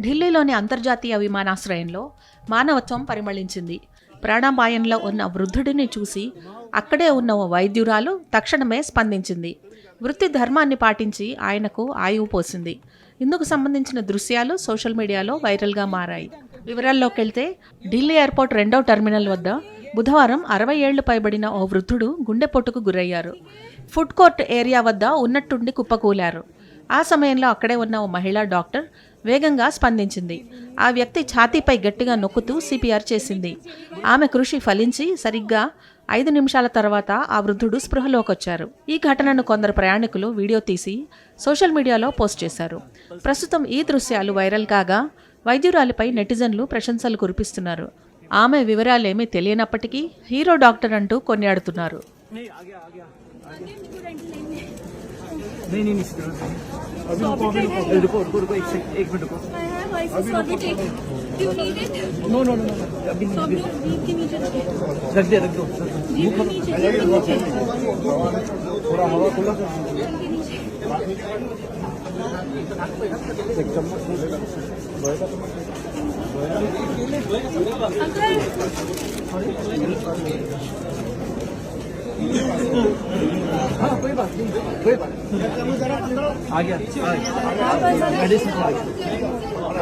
ఢిల్లీలోని అంతర్జాతీయ విమానాశ్రయంలో మానవత్వం పరిమళించింది. ప్రాణాపాయంలో ఉన్న వృద్ధుడిని చూసి అక్కడే ఉన్న ఓ వైద్యురాలు తక్షణమే స్పందించింది. వృత్తి ధర్మాన్ని పాటించి ఆయనకు ఆయువు పోసింది. ఇందుకు సంబంధించిన దృశ్యాలు సోషల్ మీడియాలో వైరల్గా మారాయి. వివరాల్లోకి వెళ్తే ఢిల్లీ ఎయిర్పోర్ట్ రెండవ టెర్మినల్ వద్ద బుధవారం అరవై ఏళ్ళు పైబడిన ఓ వృద్ధుడు గుండెపోటుకు గురయ్యారు. ఫుడ్ కోర్ట్ ఏరియా వద్ద ఉన్నట్టుండి కుప్పకూలారు. ఆ సమయంలో అక్కడే ఉన్న ఓ మహిళా డాక్టర్ వేగంగా స్పందించింది ఆ వ్యక్తి ఛాతీపై గట్టిగా నొక్కుతూ సిపిఆర్ చేసింది ఆమె కృషి ఫలించి సరిగ్గా ఐదు నిమిషాల తర్వాత ఆ వృద్ధుడు స్పృహలోకొచ్చారు ఈ ఘటనను కొందరు ప్రయాణికులు వీడియో తీసి సోషల్ మీడియాలో పోస్ట్ చేశారు ప్రస్తుతం ఈ దృశ్యాలు వైరల్ కాగా వైద్యురాలిపై నెటిజన్లు ప్రశంసలు కురిపిస్తున్నారు ఆమె వివరాలేమీ తెలియనప్పటికీ హీరో డాక్టర్ అంటూ కొనియాడుతున్నారు अभी रुको अभी रुको। रुको रुको रुको एक एक मिनट रुको। नो नो नो अभी रख दे रख दो। थोड़ा हवा खुला एक चम्मच। कोई बात नहीं कोई बात नहीं आ गया आ गया मेडिसिन आ गया